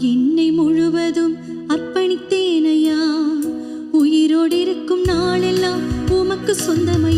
என்னை முழுவதும் அர்ப்பணித்தேனையா? உயிரோடு இருக்கும் நாளெல்லாம் உமக்கு சொந்தமை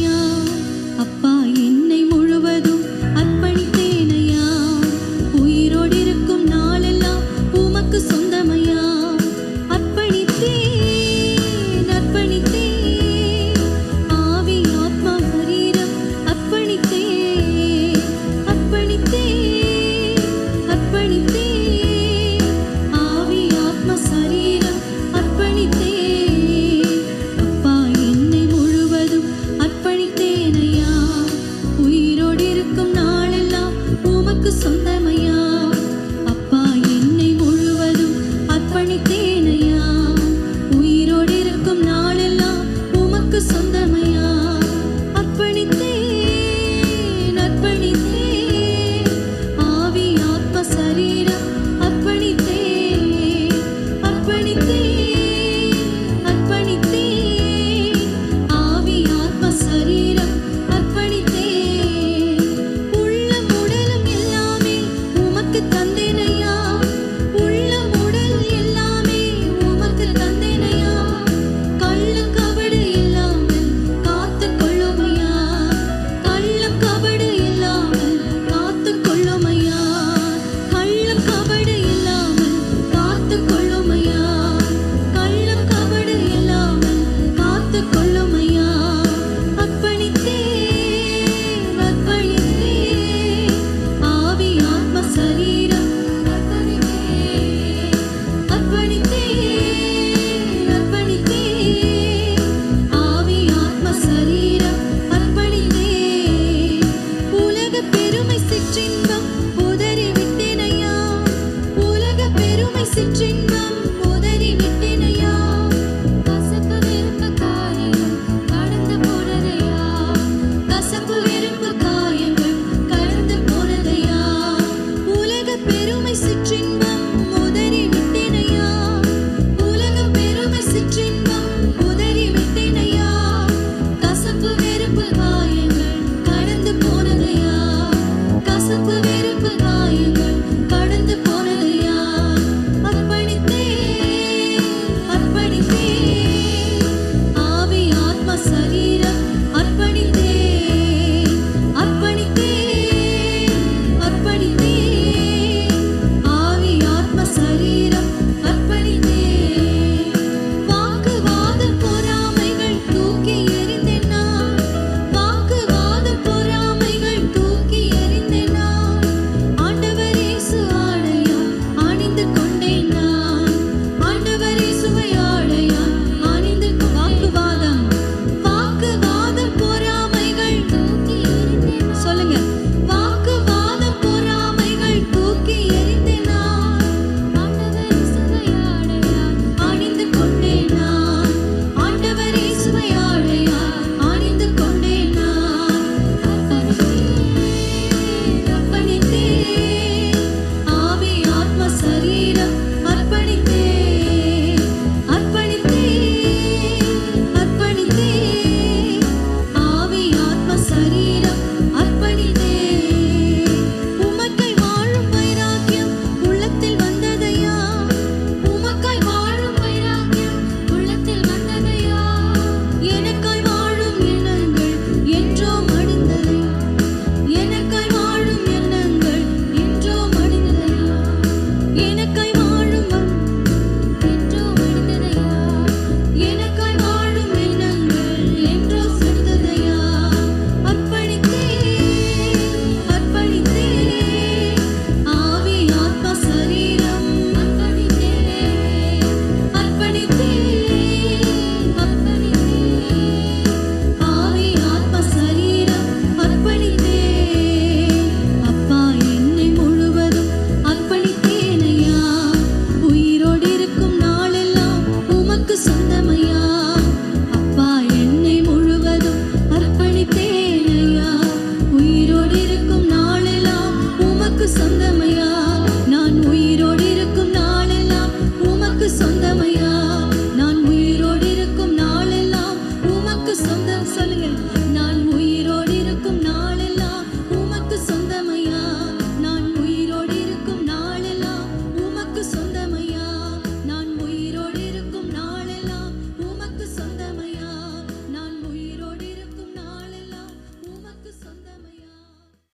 真的。